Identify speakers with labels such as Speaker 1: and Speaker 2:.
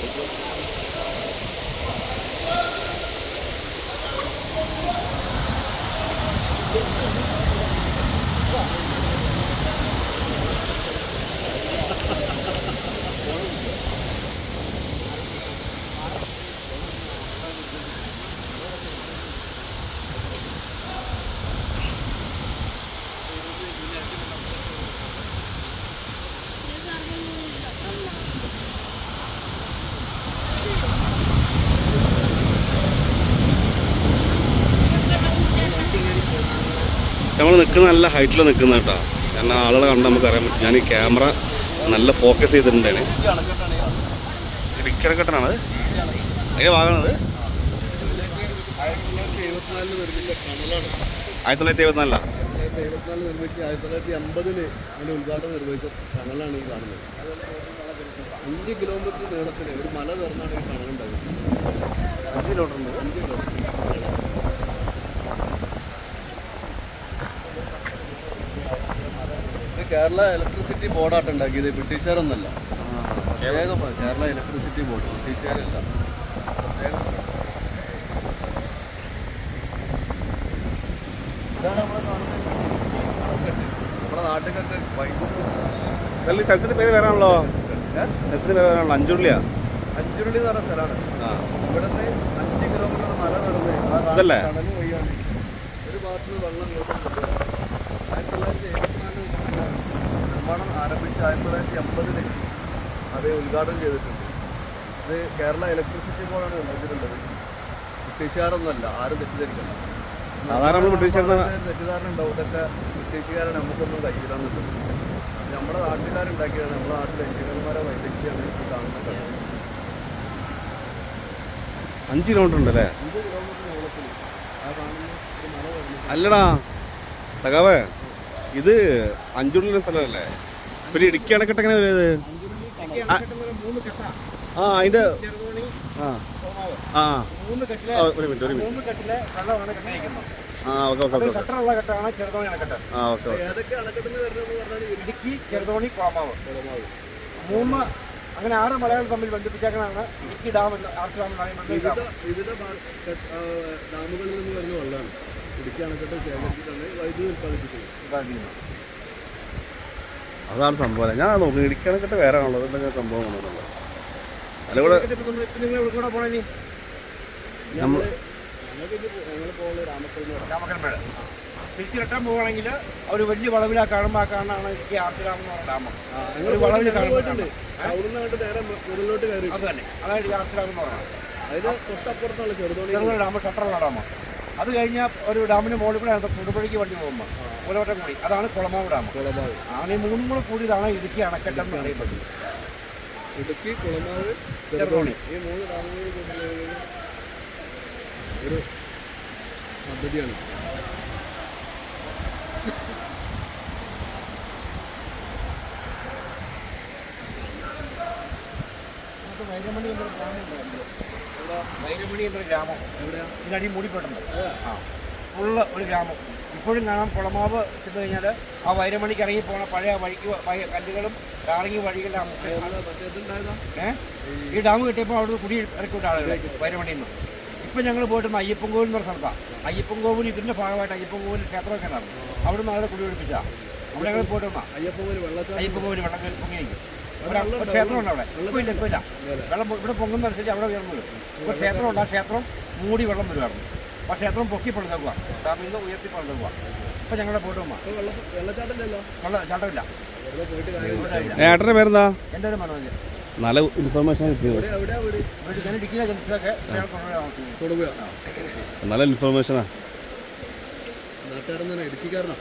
Speaker 1: Thank you. നമ്മൾ നിൽക്കുന്ന നല്ല ഹൈറ്റിൽ നിൽക്കുന്ന കേട്ടോ. കാരണം ആളുകളെ കണ്ട് നമുക്ക് അറിയാൻ പറ്റും. ഞാൻ ഈ ക്യാമറ നല്ല ഫോക്കസ് ചെയ്തിട്ടുണ്ടാണ് ഇടിക്കടക്കെട്ടാണത് അതിന്റെ ഭാഗമാണത്
Speaker 2: ആയിരത്തി തൊള്ളായിരത്തി എഴുപത്തിനാലിൽ
Speaker 1: ആയിരത്തി
Speaker 2: ആയിരത്തി എഴുപത്തിനാല് നിർമ്മിച്ച് ആയിരത്തി തൊള്ളായിരത്തി അമ്പതിൽ അതിന്റെ ഉദ്ഘാടനം നിർവഹിച്ച ടണലാണ് ഈ കാണുന്നത് അഞ്ച് കിലോമീറ്റർ നീളത്തിൽ ഒരു മല തുറന്നാണ് ഈ ടണൽ
Speaker 1: അഞ്ച് കിലോമീറ്റർ ഉണ്ട്.
Speaker 2: അഞ്ച് കിലോമീറ്റർ കേരള ഇലക്ട്രിസിറ്റി ബോർഡായിട്ട് ഉണ്ടാക്കിയത്. ബ്രിട്ടീഷുകാരൊന്നല്ല പ്രത്യേകം കേരള ഇലക്ട്രിസിറ്റി ബോർഡ് ബ്രിട്ടീഷുകാരല്ല. പ്രത്യേകം. ഇതാണ് നമ്മുടെ നാട്ടിലൊക്കെ വൈദ്യുതി
Speaker 1: പേര് വരാണല്ലോ സ്ഥലത്തിന്റെ പേര് വരാണല്ലോ അഞ്ചുള്ളിയാ
Speaker 2: അഞ്ചുരുളി എന്ന് പറഞ്ഞ സ്ഥലമാണ്. ഇവിടുന്ന് അഞ്ച് കിലോമീറ്റർ മല നടന്ന് അതല്ലേ? ഒരു ഭാഗത്തുനിന്ന് വെള്ളം ഇങ്ങോട്ടും കൊണ്ടുവരാം ആയിരത്തി തൊള്ളായിരത്തി എഴുപത്തിനാല് നിർമ്മാണം ആരംഭിച്ച് ആയിരത്തി തൊള്ളായിരത്തി എൺപതിൽ അത് ഉദ്ഘാടനം ചെയ്തിട്ടുണ്ട്. ഇത് കേരള ഇലക്ട്രിസിറ്റി ബോർഡാണ് നിർമ്മിച്ചിട്ടുള്ളത്. ബ്രിട്ടീഷുകാരൊന്നുമല്ല ആരും തെറ്റിദ്ധരിക്കണം
Speaker 1: സാധാരണ
Speaker 2: തെറ്റിദ്ധാരണ ഉണ്ടാവും. ഇതൊക്കെ ബ്രിട്ടീഷുകാരാണ് നമുക്കൊന്നും കയ്യിലാന്നുള്ളത് നമ്മുടെ നാട്ടുകാരുണ്ടാക്കിയതാണ് നമ്മുടെ നാട്ടിലെ എഞ്ചിനീയർമാരെ വൈദഗ്ധ്യമാണ് ഈ കാണുന്നത്.
Speaker 1: അഞ്ച് കിലോമീറ്റർ ഉണ്ടല്ലേ?
Speaker 2: അഞ്ച് കിലോമീറ്റർ നീളത്തിൽ ആ കാണുന്ന ഒരു മല വരുന്നത്.
Speaker 1: അല്ലടാ സഖാവേ. ഇത് അഞ്ചുള്ളിലെ സ്ഥലമല്ലേ? പിന്നെ ഇടുക്കി അണക്കെട്ട് എങ്ങനെ വരുന്നത് ആ അതിന്റെ ആ. ആ.
Speaker 3: മൂന്ന് കെട്ടിലെ
Speaker 1: ആ, ഒരു മിനിറ്റ് ഒരു മിനിറ്റ്. ആ ഓക്കെ ഓക്കെ ഓക്കെ ആ ഓക്കെ
Speaker 3: ഇടുക്കി ചെറുതോണി കോമാവ്. മൂന്ന് അങ്ങനെ ആറ് മലകൾ തമ്മിൽ ബന്ധിപ്പിച്ചേക്കണാണ് ഇടുക്കി ഡാം ആർക്ക് ഡാം
Speaker 2: വിവിധ ഡാമുകളിൽ നിന്ന് വരുന്ന വെള്ളമാണ്. ഇടുക്കി അണക്കെട്ട് ശേഖരിച്ചിട്ടാണ് വൈദ്യുതി ഉൽപ്പാദിപ്പിക്കുന്നത്
Speaker 3: ഇതാക്കിയത്.
Speaker 1: അതാണ് സംഭവം. ഞാൻ നോക്കി ഇടുക്കി അണക്കെട്ട് വേറെ ആണല്ലോ. അതെന്താ സംഭവം ആണല്ലോ അതുകൂടെ
Speaker 3: നമ്മൾ രാമക്കൽമേട്. തിരിച്ചു പോവുകയാണെങ്കിൽ ഒരു വലിയ വളവിലാ കാണുമ്പോൾ ആ കാണാണ് ഇടുക്കി ആർച്ച് എന്ന് പറഞ്ഞ ഡാം
Speaker 2: ആ, ഞങ്ങൾ
Speaker 3: ഒരു വളവിൽ
Speaker 2: ഞങ്ങൾ
Speaker 3: കാണുമ്പോൾ
Speaker 2: പോയിട്ടുണ്ട്. അവിടെ നിന്ന് അങ്ങോട്ട് നേരെ മുകളിലോട്ട് കയറി.
Speaker 3: അത് തന്നെ. അതാണ് ഈ ആർച്ച് ഡാം എന്ന് പറയുന്നത്
Speaker 2: അതിന് തൊട്ടപ്പുറത്താണ് ചെറുതോണി
Speaker 3: ചെറുതോണി ഡാം ഷട്ടറുള്ള ഡാം അത് കഴിഞ്ഞാൽ ഒരു ഡാമിന് മുകളിൽ കൂടെ അതിനകത്ത് പുതുപ്പഴിക്ക് വണ്ടി പോകുമ്പോൾ മൂലവട്ടം കൂടി. അതാണ് കുളമാവ് ഡാം.
Speaker 2: കുളമാവ്.
Speaker 3: ആണ് ഈ മൂന്നും കൂടെ കൂടിയതാണ് ഇടുക്കി അണക്കെട്ടെന്ന് അറിയപ്പെടുന്നത്
Speaker 2: ഇടുക്കി കുളമാവ്
Speaker 3: ചെറുതോണി.
Speaker 2: ഈ മൂന്ന് ഡാമുകൾ ഒരു പദ്ധതിയാണ്.
Speaker 3: വൈരമണി എന്നൊരു ഗ്രാമം വൈരമണി എന്നൊരു ഗ്രാമം.
Speaker 2: എവിടെയാ
Speaker 3: ഇതിനടി മൂടിപ്പെട്ടുണ്ട് ആ. ഫുള്ള് ഒരു ഗ്രാമം. ഇപ്പോഴും കാണാം കുളമാവ് ചെന്ന് കഴിഞ്ഞാൽ ആ വൈരമണിക്ക് ഇറങ്ങി പോണ പഴയ വഴിക്ക് വഴി- കല്ലുകളും ഇറങ്ങി വഴികളുടെ ആ മുഖ-
Speaker 2: എന്താ മറ്റേതുണ്ടായതാ
Speaker 3: ഏ? ഈ ഡാം കിട്ടിയപ്പോൾ അവിടെ കുടി ഇറക്കിവിട്ട ആളുകൾ വൈരമണിയിൽ നിന്ന് ഇപ്പം ഞങ്ങൾ പോയിട്ട് അയ്യപ്പൻകോവിൽ എന്ന് പറഞ്ഞ സ്ഥലത്താണ് അയ്യപ്പൻകോവിൽ ഇതിന്റെ ഭാഗമായിട്ട് അയ്യപ്പൻകോവിൽ ക്ഷേത്രമൊക്കെ ഉണ്ടായിരുന്നു. അവിടുന്ന് ആളെ കുടി ഒഴിപ്പിച്ചാൽ അവിടെ ഞങ്ങൾ പോയിട്ട് വന്നാ
Speaker 2: അയ്യപ്പൂര് വെള്ളച്ചാട്ടം
Speaker 3: അയ്യപ്പൻകോവിൽ വെള്ളം കയറി പൊങ്ങിയിരിക്കും ക്ഷേത്രമുണ്ട് അവിടെ. ഇപ്പോൾ ഇല്ല ഇപ്പോൾ ഇല്ല വെള്ളം ഇവിടെ പൊങ്ങുന്നതനുസരിച്ച് അവിടെ ഉയർന്നു വരും ഇപ്പോൾ ക്ഷേത്രമുണ്ട്. ആ ക്ഷേത്രം മൂടി വെള്ളം വരുമായിരുന്നു അപ്പോൾ ആ ക്ഷേത്രം പൊക്കി പണിതേക്കുക ഡാമിൽ നിന്ന് ഉയർത്തി പണിതേക്കുക ഇപ്പോൾ ഞങ്ങളുടെ പോയിട്ട് പോകാം
Speaker 2: ഇപ്പൊ വെള്ള വെള്ളച്ചാട്ടമില്ലല്ലോ?
Speaker 3: വെള്ളം ചാട്ടമില്ല.
Speaker 2: വെറുതെ പോയിട്ട് കാര്യം
Speaker 3: ഇവിടെ ഇല്ല.
Speaker 1: ഏട്ടന്റെ പേരെന്താ?
Speaker 3: എന്റെ ഒരു മനോജ്.
Speaker 1: നല്ല ഇൻഫർമേഷൻ നല്ല ഇൻഫർമേഷനാ
Speaker 2: നാട്ടുകാരൻ തന്നെ ഇടുക്കിക്കാരനാ.